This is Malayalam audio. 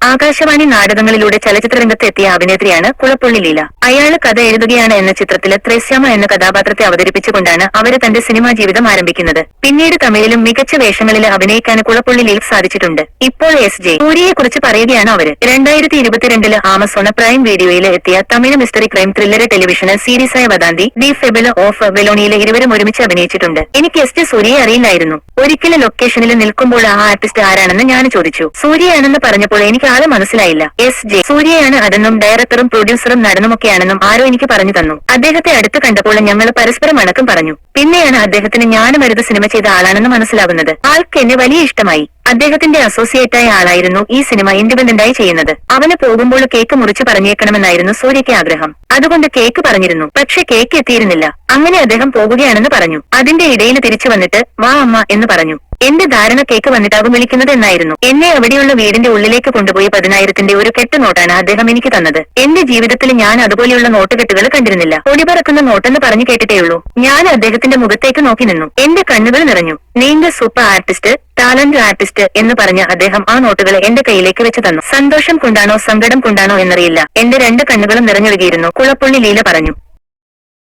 ആകാശവാണി നാടകങ്ങളിലൂടെ ചലച്ചിത്ര രംഗത്ത് എത്തിയ അഭിനേത്രിയാണ് കുളപ്പുള്ളി ലീല. അയാൾ കഥ എഴുതുകയാണ് എന്ന ചിത്രത്തിലെ ത്രേശ്യാമ എന്ന കഥാപാത്രത്തെ അവതരിപ്പിച്ചുകൊണ്ടാണ് അവർ തന്റെ സിനിമാ ജീവിതം ആരംഭിക്കുന്നത്. പിന്നീട് തമിഴിലും മികച്ച വേഷങ്ങളിൽ അഭിനയിക്കാൻ കുളപ്പുള്ളി ലീല സാധിച്ചിട്ടുണ്ട്. ഇപ്പോൾ എസ് ജെ. സൂര്യയെ കുറിച്ച് പറയുകയാണ് അവർ. രണ്ടായിരത്തി ഇരുപത്തിരണ്ടിൽ ആമസോൺ പ്രൈം വീഡിയോയിൽ എത്തിയ തമിഴ് മിസ്റ്ററി ക്രൈം ത്രില്ലർ ടെലിവിഷന് സീരീസായ വദാന്തി ദി ഫെബിൾ ഓഫ് വെലോണിയിലെ ഇരുവരും ഒരുമിച്ച് അഭിനയിച്ചിട്ടുണ്ട്. എനിക്ക് എസ് ജെ സൂര്യയെ അറിയില്ലായിരുന്നു. ഒരിക്കലും ലൊക്കേഷനിൽ നിൽക്കുമ്പോൾ ആ ആർട്ടിസ്റ്റ് ആരാണെന്ന് ഞാൻ ചോദിച്ചു. സൂര്യയാണെന്ന് പറഞ്ഞപ്പോൾ എനിക്ക് ആളെ മനസ്സിലായില്ല. എസ്. ജെ. സൂര്യയാണ് അതെന്നും ഡയറക്ടറും പ്രൊഡ്യൂസറും നടനുമൊക്കെയാണെന്നും ആരോ എനിക്ക് പറഞ്ഞു തന്നു. അദ്ദേഹത്തെ അടുത്ത് കണ്ടപ്പോൾ ഞങ്ങൾ പരസ്പരം അണക്കം പറഞ്ഞു. പിന്നെയാണ് അദ്ദേഹത്തിന് ഞാനുമരുത് സിനിമ ചെയ്ത ആളാണെന്ന് മനസ്സിലാവുന്നത്. ആൾക്ക് എന്നെ വലിയ ഇഷ്ടമായി. അദ്ദേഹത്തിന്റെ അസോസിയേറ്റായ ആളായിരുന്നു ഈ സിനിമ ഇൻഡിപെൻഡന്റായി ചെയ്യുന്നത്. അവന് പോകുമ്പോൾ കേക്ക് മുറിച്ച് പറഞ്ഞേക്കണമെന്നായിരുന്നു സൂര്യയ്ക്ക് ആഗ്രഹം. അതുകൊണ്ട് കേക്ക് പറഞ്ഞിരുന്നു. പക്ഷെ കേക്ക് എത്തിയിരുന്നില്ല. അങ്ങനെ അദ്ദേഹം പോകുകയാണെന്ന് പറഞ്ഞു. അതിന്റെ ഇടയിൽ തിരിച്ചു വന്നിട്ട് വാ അമ്മ എന്ന് പറഞ്ഞു. എന്റെ ധാരണ കേക്ക് വന്നിട്ടാകും വിളിക്കുന്നത് എന്നായിരുന്നു. എന്നെ അവിടെയുള്ള വീടിന്റെ ഉള്ളിലേക്ക് കൊണ്ടുപോയി പതിനായിരത്തിന്റെ ഒരു കെട്ട് നോട്ടാണ് അദ്ദേഹം എനിക്ക് തന്നത്. എന്റെ ജീവിതത്തിൽ ഞാൻ അതുപോലെയുള്ള നോട്ടുകെട്ടുകൾ കണ്ടിരുന്നില്ല. പൊടി പറക്കുന്ന നോട്ടെന്ന് പറഞ്ഞു കേട്ടിട്ടേയുള്ളൂ. ഞാൻ അദ്ദേഹത്തിന്റെ മുഖത്തേക്ക് നോക്കി നിന്നു. എന്റെ കണ്ണുകൾ നിറഞ്ഞു. നീങ്ക സൂപ്പർ ആർട്ടിസ്റ്റ് ടാലന്റ് ആർട്ടിസ്റ്റ് എന്ന് പറഞ്ഞ അദ്ദേഹം ആ നോട്ടുകൾ എന്റെ കയ്യിലേക്ക് വെച്ചു തന്നു. സന്തോഷം കൊണ്ടാണോ സങ്കടം കൊണ്ടാണോ എന്നറിയില്ല. എന്റെ രണ്ട് കണ്ണുകളും നിറഞ്ഞൊഴുകിയിരുന്നു. കുളപ്പുള്ളി ലീല പറഞ്ഞു.